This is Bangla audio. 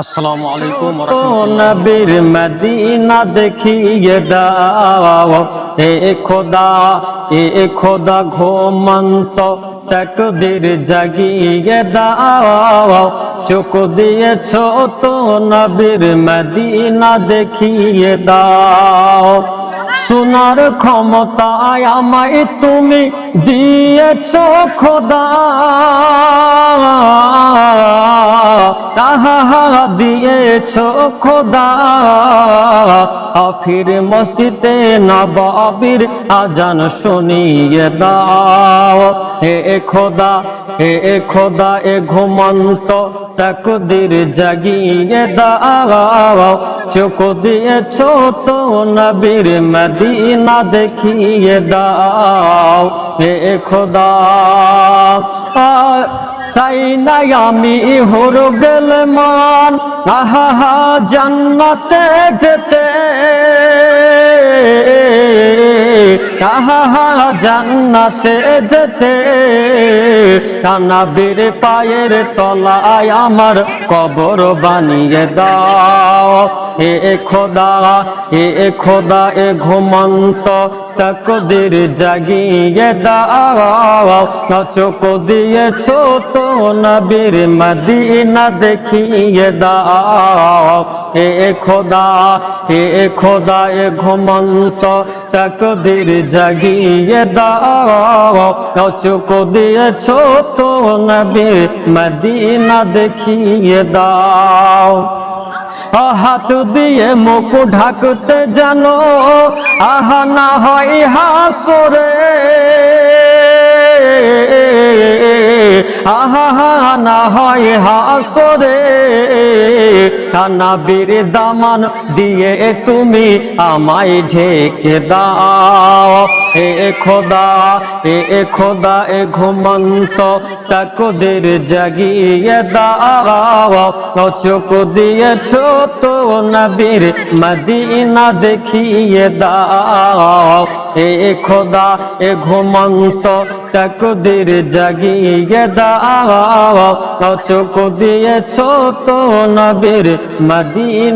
আসসালামু আলাইকুম তো। নবীর মদিনা দেখিয়ে দাও। এ খোদা এ খোদা ঘুমন্ত তকদির জাগিয়ে দাও। চোখ দিয়েছ তো নবীর মদিনা দেখিয়ে দাও। সোনার ক্ষমতায় আমায় তুমি দিয়েছ খোদা। আহা দিয়েছ খোদা। আফির মসজিদে নবাবির আজান শুনিয়ে দাও। হে খোদা হে খোদা, এ ঘুমন্ত তকদির জাগিয়ে দাও। চোখ দিয়েছ তো নবীর মদিনা দেখিয়ে দাও। হে খোদা চাই না আমি হর গেল মান আহা জান্নাতে যেতে আহা জান্নাতে যেতে? কানাবির পায়ের তলায় আমার কবর বানিয়ে দাও। এ খোদা এ খোদা, এ ঘুমন্ত তকদির জাগিয়ে দাও। চোখ দিয়েছ তো নবীর মদিনা দেখিয়ে দাও। এ খোদা এ খোদা, এ ঘুমন্ত তকদির জাগিয়ে দাও চোখ দিয়েছ তো নবীর মদিনা দেখিয়ে দাও। হাত দিয়ে মুখ ঢাকতে জানো, আহা না হয় হাসরে। আহা না হয় হাসরে। কানাবির দামান দিয়ে তুমি আমায় ঢেকে দাও। এ খোদা এ খোদা, এ ঘুমন্ত তাকদের জাগিয়ে দাও। চোখ দিয়েছ তো নবীর মদিনা দেখিয়ে দাও। এ খোদা, এ ঘুমন্ত তকদির জাগিয়ে দাও। চোখ দিয়েছ তো নবীর মদিনা